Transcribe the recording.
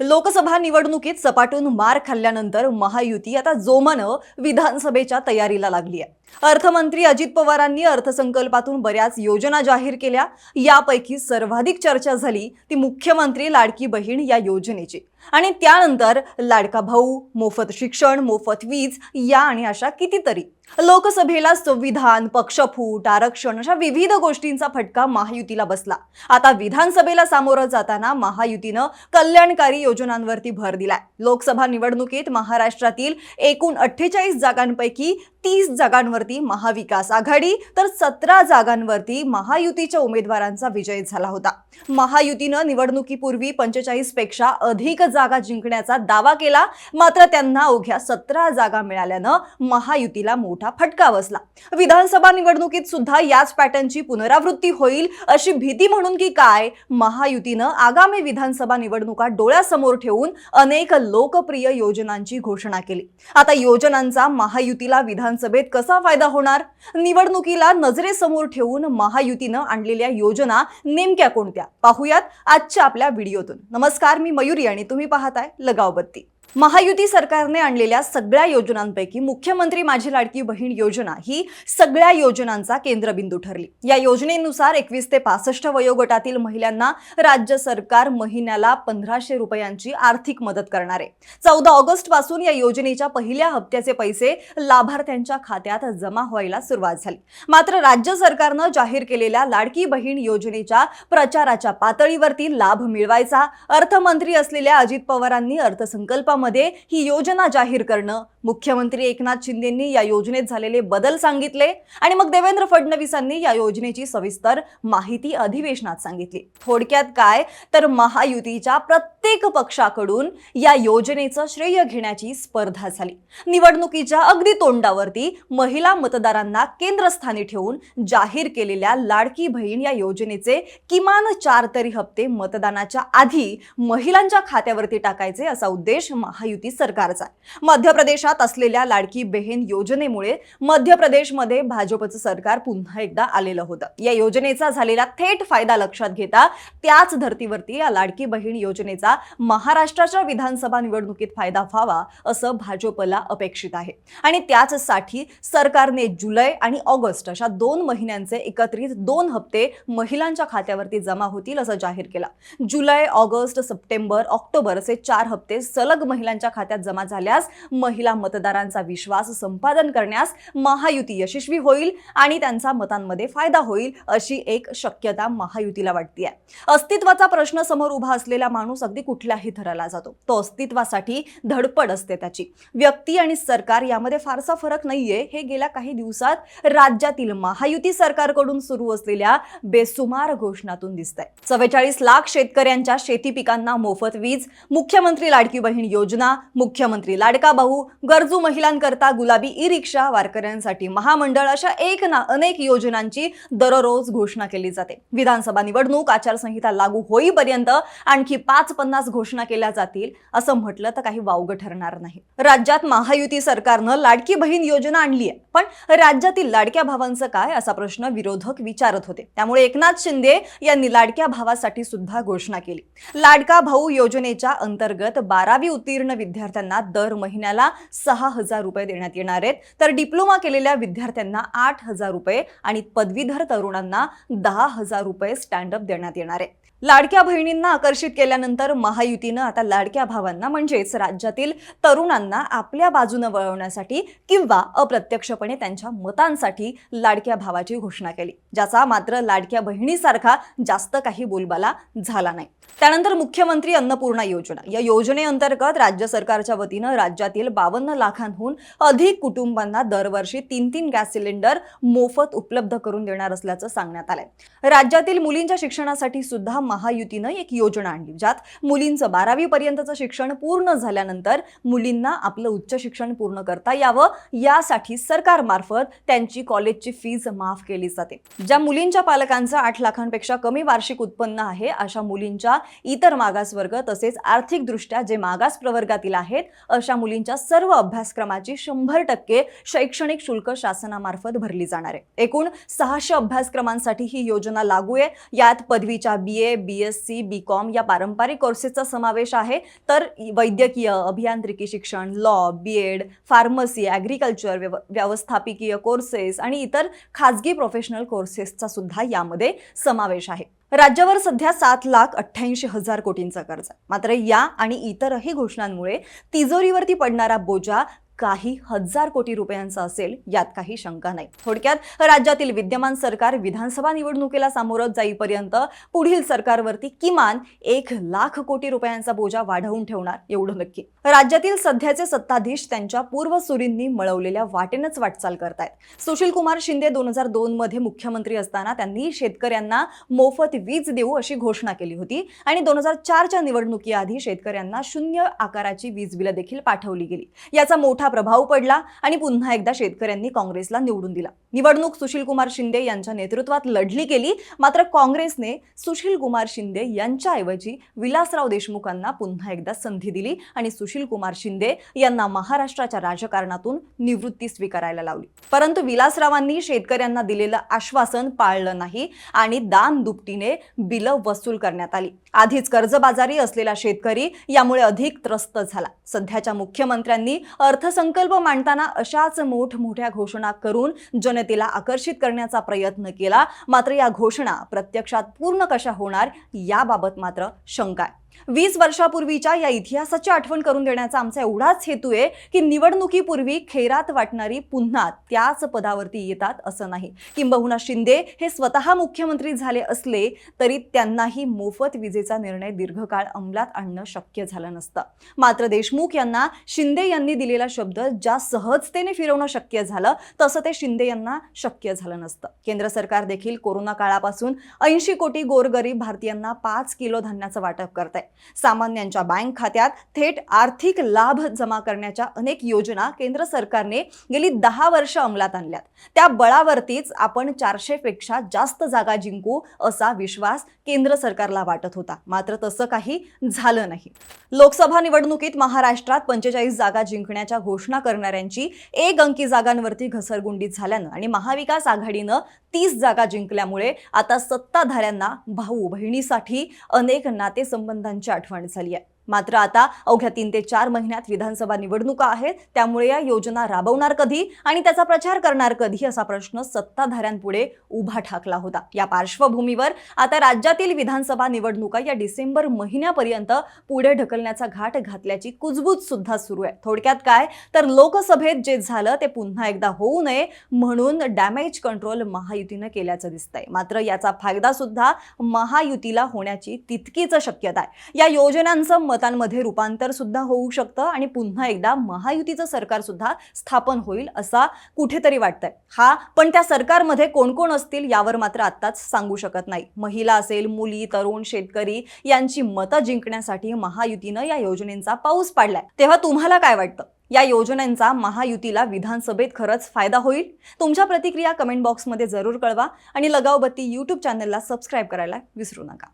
लोकसभा निवडणुकीत सपाटून मार खाल्ल्यानंतर महायुती आता जोमानं विधानसभेच्या तयारीला लागली आहे. अर्थमंत्री अजित पवारांनी अर्थसंकल्पातून बऱ्याच योजना जाहीर केल्या. यापैकी सर्वाधिक चर्चा झाली ती मुख्यमंत्री लाडकी बहीण या योजनेची. आणि त्यानंतर लाडका भाऊ मोफत शिक्षण मोफत वीज या आणि अशा कितीतरी लोकसभेला संविधान पक्षफूट आरक्षण अशा विविध गोष्टींचा फटका महायुतीला बसला. आता विधानसभेला सामोरं जाताना महायुतीनं कल्याणकारी योजनांवरती भर दिलाय. लोकसभा निवडणुकीत महाराष्ट्रातील एकूण अठ्ठेचाळीस जागांपैकी तीस जागांवरती महाविकास आघाडी तर सतरा जागांवरती महायुतीच्या उमेदवारांचा विजय झाला होता. महायुतीनं निवडणुकीपूर्वी पंचेचाळीसपेक्षा अधिक जागा जिंकण्याचा दावा केला मात्र त्यांना अवघ्या सतरा जागा मिळाल्यानं महायुतीला मोठा फटका बसला. विधानसभा निवडणुकीत सुद्धा याच पॅटर्नची पुनरावृत्ती होईल अशी भीती म्हणून की काय महायुतीनं आगामी विधानसभा निवडणुका डोळ्यासमोर ठेवून अनेक लोकप्रिय योजनांची घोषणा केली. आता योजनांचा महायुतीला विधान विधानसभेत कसा फायदा होणार? निवडणुकीला नजरेसमोर ठेवून महायुतीनं आणलेल्या योजना नेमक्या कोणत्या? पाहुयात आजच्या आपल्या व्हिडिओतून. नमस्कार मी मयुरी आणि तुम्ही पाहताय लगावबत्ती. महायुती सरकारने आणलेल्या सगळ्या योजनांपैकी मुख्यमंत्री माझी लाडकी बहीण योजना ही सगळ्या योजनांचा केंद्रबिंदू ठरली. या योजनेनुसार एकवीस ते पासष्ट वयोगटातील महिलांना राज्य सरकार महिन्याला पंधराशे रुपयांची आर्थिक मदत करणार आहे. चौदा ऑगस्टपासून या योजनेच्या पहिल्या हप्त्याचे पैसे लाभार्थ्यांच्या खात्यात जमा व्हायला सुरुवात झाली. मात्र राज्य सरकारनं जाहीर केलेल्या लाडकी बहीण योजनेच्या प्रचाराच्या पातळीवरती लाभ मिळवायचा अर्थमंत्री असलेल्या अजित पवारांनी अर्थसंकल्पामध्ये ही योजना जाहीर करणं. मुख्यमंत्री एकनाथ शिंदेंनी या योजनेत झालेले बदल सांगितले आणि मग देवेंद्र फडणवीसांनी या योजनेची सविस्तर माहिती अधिवेशनात सांगितली. थोडक्यात काय? तर महायुतीच्या प्रत्येक प्रत्येक पक्षाकडून या योजनेचं श्रेय घेण्याची स्पर्धा झाली. निवडणुकीच्या अगदी तोंडावरती महिला मतदारांना केंद्रस्थानी ठेवून जाहीर केलेल्या लाडकी बहीण या योजनेचे किमान चार तरी हप्ते मतदानाच्या आधी महिलांच्या खात्यावरती टाकायचे असा उद्देश महायुती सरकारचा मध्य प्रदेशात असलेल्या लाडकी बहीण योजनेमुळे मध्य प्रदेशमध्ये भाजपचं सरकार पुन्हा एकदा आलेलं होतं. या योजनेचा झालेला थेट फायदा लक्षात घेता त्याच धर्तीवरती या लाडकी बहीण योजनेचा महाराष्ट्राच्या विधानसभा निवडणुकीत फायदा व्हावा असं भाजपला अपेक्षित आहे. आणि त्याचसाठी सरकारने जुलै आणि ऑगस्ट अशा दोन महिन्यांचे एकत्रित दोन हप्ते महिलांच्या खात्यावरती जमा होतील असं जाहीर केलं. जुलै ऑगस्ट सप्टेंबर ऑक्टोबर असे चार हप्ते सलग महिलांच्या खात्यात जमा झाल्यास महिला मतदारांचा विश्वास संपादन करण्यास महायुती यशस्वी होईल आणि त्यांचा मतांमध्ये फायदा होईल अशी एक शक्यता महायुतीला वाटते अस्तित्वाचा प्रश्न समोर उभा असलेला माणूस अगदी कुठल्याही थराला जातो. तो अस्तित्वासाठी धडपड असते त्याची. व्यक्ती आणि सरकार यामध्ये फारसा फरक नाहीये. हे गेल्या काही दिवसात राज्यातील महायुती सरकारकडून सुरू असलेल्या बेसुमार घोषणातून दिसत आहे चव्वेचाळीस लाख शेतकऱ्यांच्या शेती पिकांना मोफत वीज मुख्यमंत्री लाडकी बहीण योजना मुख्यमंत्री लाडका भाऊ गरजू महिलांकरता गुलाबी ई रिक्षा वारकऱ्यांसाठी महामंडळ अशा एक ना अनेक योजनांची दररोज घोषणा केली जाते. विधानसभा निवडणूक आचारसंहिता लागू होईपर्यंत आणखी पाच पन्नास घोषणा केल्या जातील असं म्हटलं तर काही वावगं ठरणार नाही. राज्यात महायुती सरकारनं लाडकी बहीण योजना आणली आहे पण राज्यातील लाडक्या भावांचं काय असा प्रश्न विरोधक विचारत होते. त्यामुळे एकनाथ शिंदे यांनी लाडक्या भावासाठी सुद्धा घोषणा केली. लाडका भाऊ योजनेच्या अंतर्गत बारावी उत्तीर्ण विद्यार्थ्यांना दर महिन्याला सहा हजार रुपये देण्यात येणार आहेत. तर डिप्लोमा केलेल्या विद्यार्थ्यांना आठ हजार रुपये आणि पदवीधर तरुणांना दहा हजार रुपये स्टँडअप देण्यात येणार आहे. लाडक्या बहिणींना आकर्षित केल्यानंतर महायुतीनं आता लाडक्या भावांना म्हणजेच राज्यातील तरुणांना आपल्या बाजूनं वळवण्यासाठी किंवा अप्रत्यक्षपणे त्यांच्या मतांसाठी लाडक्या भावाची घोषणा केली ज्याचा मात्र लाडक्या बहिणीसारखा जास्त काही बोलबाला झाला नाही. त्यानंतर मुख्यमंत्री अन्नपूर्णा योजना. या योजनेअंतर्गत राज्य सरकारच्या वतीनं राज्यातील बावन्न लाखांहून अधिक कुटुंबांना दरवर्षी तीन तीन गॅस सिलेंडर मोफत उपलब्ध करून देणार असल्याचं सांगण्यात आलंय. राज्यातील मुलींच्या शिक्षणासाठी सुद्धा महायुतीनं एक योजना आणली ज्यात मुलींचं बारावी पर्यंतचं शिक्षण पूर्ण झाल्यानंतर मुलींना आपलं उच्च शिक्षण पूर्ण करता यावं यासाठी सरकारमार्फत त्यांची कॉलेजची फीज माफ केली जाते. ज्या मुलींच्या पालकांचं आठ लाखांपेक्षा कमी वार्षिक उत्पन्न आहे अशा मुलींच्या इतर मागासवर्ग तसेच आर्थिकदृष्ट्या जे मागास प्रवर्गातील आहेत अशा मुलींच्या सर्व अभ्यासक्रमाची शंभर टक्के शैक्षणिक शुल्क शासनामार्फत भरली जाणार आहे. एकूण सहाशे अभ्यासक्रमांसाठी ही योजना लागू आहे. यात पदवीच्या B A B S C B com या पारंपरिक कोर्सेसचा समावेश आहे. तर वैद्यकीय अभियांत्रिकी शिक्षण law B Ed pharmacy agriculture व्यव व्यवस्थापकीय कोर्सेस आणि इतर खाजगी प्रोफेशनल कोर्सेसचा सुद्धा यामध्ये समावेश आहे. राज्यावर सध्या सात लाख अठ्ठ्याऐंशी हजार कोटींचा कर्ज मात्र या आणि इतरही घोषणांमुळे तिजोरीवरती पडणारा बोजा काही हजार कोटी रुपयांचा असेल यात काही शंका नाही. थोडक्यात राज्यातील विद्यमान सरकार विधानसभा निवडणुकीला सामोरं जाईपर्यंत पुढील सरकारवरती किमान एक लाख कोटी रुपयांचा बोजा वाढवून ठेवणार एवढं नक्की. राज्यातील सध्याचे सत्ताधीश त्यांच्या पूर्वसुरींनी मळवलेल्या वाटेनच वाटचाल करतायत. सुशील कुमार शिंदे दोन हजार दोन मध्ये मुख्यमंत्री असताना त्यांनी शेतकऱ्यांना मोफत वीज देऊ अशी घोषणा केली होती आणि दोन हजार चारच्या निवडणुकीआधी शेतकऱ्यांना शून्य आकाराची वीज बिलं देखील पाठवली गेली. याचा मोठा मोठा प्रभाव पडला आणि पुन्हा एकदा शेतकऱ्यांनी काँग्रेसला निवडून दिला. निवडणूक सुशील कुमार शिंदे यांच्या नेतृत्वात लढली गेली मात्र काँग्रेसने सुशील कुमार शिंदे यांच्याऐवजी विलासराव देशमुखांना पुन्हा एकदा संधी दिली आणि सुशील कुमार शिंदे यांना महाराष्ट्राच्या राजकारणातून निवृत्ती स्वीकारायला लावली. परंतु विलासरावांनी शेतकऱ्यांना दिलेलं आश्वासन पाळलं नाही आणि दान दुपटीने बिलं वसूल करण्यात आली. आधीच कर्जबाजारी असलेला शेतकरी यामुळे अधिक त्रस्त झाला. सध्याच्या मुख्यमंत्र्यांनी अर्थ संकल्प मांडताना अशाच मोठमोठ्या घोषणा करून जनतेला आकर्षित करण्याचा प्रयत्न केला. मात्र या घोषणा प्रत्यक्षात पूर्ण कशा होणार याबाबत मात्र शंका आहे. वीस वर्षापूर्वीच्या या इतिहासाची आठवण करून देण्याचा आमचा एवढाच हेतू आहे की निवडणुकीपूर्वी खैरात वाटणारी पुन्हा त्याच पदावरती येतात असं नाही. किंबहुना शिंदे हे स्वतः मुख्यमंत्री झाले असले तरी त्यांनाही मोफत विजेचा निर्णय दीर्घकाळ अंमलात आणणं शक्य झालं नसतं. मात्र देशमुख यांना शिंदे यांनी दिलेला शब्द ज्या सहजतेने फिरवणं शक्य झालं तसं ते शिंदे यांना शक्य झालं नसतं. केंद्र सरकार देखील कोरोना काळापासून ऐंशी कोटी गोरगरीब भारतीयांना पाच किलो धान्याचं वाटप करत आहे सामान्यांच्या बँक खात्यात थेट आर्थिक लाभ जमा करण्याच्या अनेक योजना केंद्र सरकारने गेली दहा वर्ष अंमलात आणल्यात. त्या बळावरतीच आपण चारशे पेक्षा जास्त जागा जिंकू असा विश्वास केंद्र सरकारला वाटत होता. मात्र तसं काही झालं नाही. लोकसभा निवडणुकीत महाराष्ट्रात पंचेचाळीस जागा जिंकण्याच्या घोषणा करणाऱ्यांची एक अंकी जागांवरती घसरगुंडी झाल्यानं आणि महाविकास आघाडीनं तीस जागा जिंकल्यामुळे आता सत्ताधाऱ्यांना भाऊ बहिणीसाठी अनेक आनंदांची आठवण झाली आहे. मात्र आता अवघ्या तीन ते चार महिन्यात विधानसभा निवडणुका आहेत. त्यामुळे या योजना राबवणार कधी आणि त्याचा प्रचार करणार कधी असा प्रश्न सत्ताधाऱ्यांपुढे उभा ठाकला होता. या पार्श्वभूमीवर आता राज्यातील विधानसभा निवडणुका या डिसेंबर महिन्यापर्यंत पुढे ढकलण्याचा घाट घातल्याची कुजबूज सुद्धा सुरू आहे. थोडक्यात काय? तर लोकसभेत जे झालं ते पुन्हा एकदा होऊ नये म्हणून डॅमेज कंट्रोल महायुतीनं केल्याचं दिसतंय. मात्र याचा फायदा सुद्धा महायुतीला होण्याची तितकीच शक्यता आहे. या योजनांचं मतांमध्ये रूपांतर सुद्धा होऊ शकतं आणि पुन्हा एकदा महायुतीचं सरकार सुद्धा स्थापन होईल असा कुठेतरी वाटतंय. हा पण त्या सरकारमध्ये कोण कोण असतील यावर मात्र आत्ताच सांगू शकत नाही. महिला असेल मुली तरुण शेतकरी यांची मतं जिंकण्यासाठी महायुतीनं या योजनेचा पाऊस पाडलाय. तेव्हा तुम्हाला काय वाटतं? या योजनांचा महायुतीला विधानसभेत खरंच फायदा होईल? तुमच्या प्रतिक्रिया कमेंट बॉक्समध्ये जरूर कळवा आणि लगावबत्ती यूट्यूब चॅनलला सबस्क्राईब करायला विसरू नका.